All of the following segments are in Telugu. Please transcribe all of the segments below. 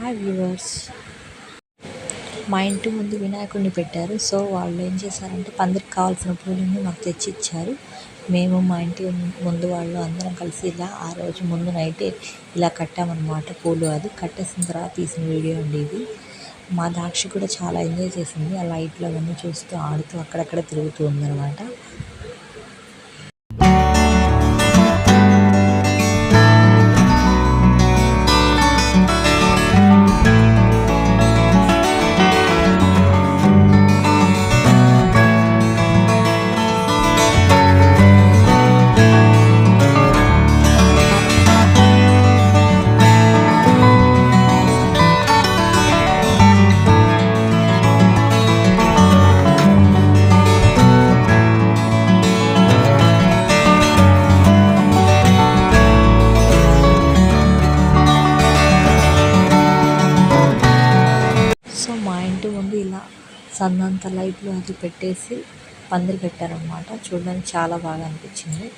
హాయ్ వ్యూవర్స్ మా ఇంటి ముందు వినాయకుడిని పెట్టారు. సో వాళ్ళు ఏం చేశారంటే పందిరికి కావాల్సిన పూలన్నీ మాకు తెచ్చి ఇచ్చారు మేము మా ఇంటి ముందు వాళ్ళు అందరం కలిసి ఇలా ఆ రోజు ముందు నైటే ఇలా కట్టామన్నమాట పూలు అది. కట్టేసిన తర్వాత తీసిన వీడియో అండి ఇది. మా దాక్షి కూడా చాలా ఎంజాయ్ చేసింది. ఆ లైట్లు అవన్నీ చూస్తూ ఆడుతూ అక్కడక్కడ తిరుగుతూ ఉందన్నమాట. సందంత లైట్లు అది పెట్టేసి పందిరి పెట్టారనమాట చూడడానికి చాలా బాగా అనిపించింది.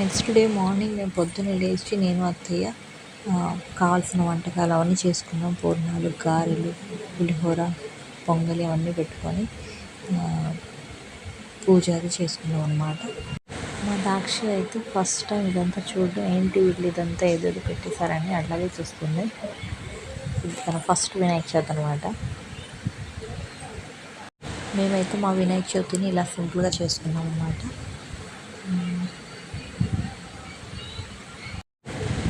నెక్స్ట్ డే మార్నింగ్ మేము పొద్దున్నే లేచి నేను అత్తయ్య కావాల్సిన వంటకాలు అవన్నీ చేసుకున్నాం. పూర్ణాలు గారెలు పులిహోర పొంగలి అవన్నీ పెట్టుకొని పూజ అది చేసుకున్నాం అనమాట మా దాక్ష అయితే ఫస్ట్ టైం ఇదంతా చూడడం ఏంటి వీళ్ళు ఇదంతా ఏదో పెట్టేశారని అట్లాగే చూస్తుంది. ఇది తన ఫస్ట్ వినాయక చవితి అనమాట మేమైతే మా వినాయక చవితిని ఇలా సింపుల్గా చేసుకున్నాం అనమాట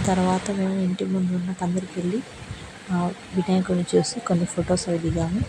తర్వాత మేము ఇంటి ముందు ఉన్న పందిరికి వెళ్ళి వినాయకుడిని చూసి కొన్ని ఫొటోస్ అవి దిగాము.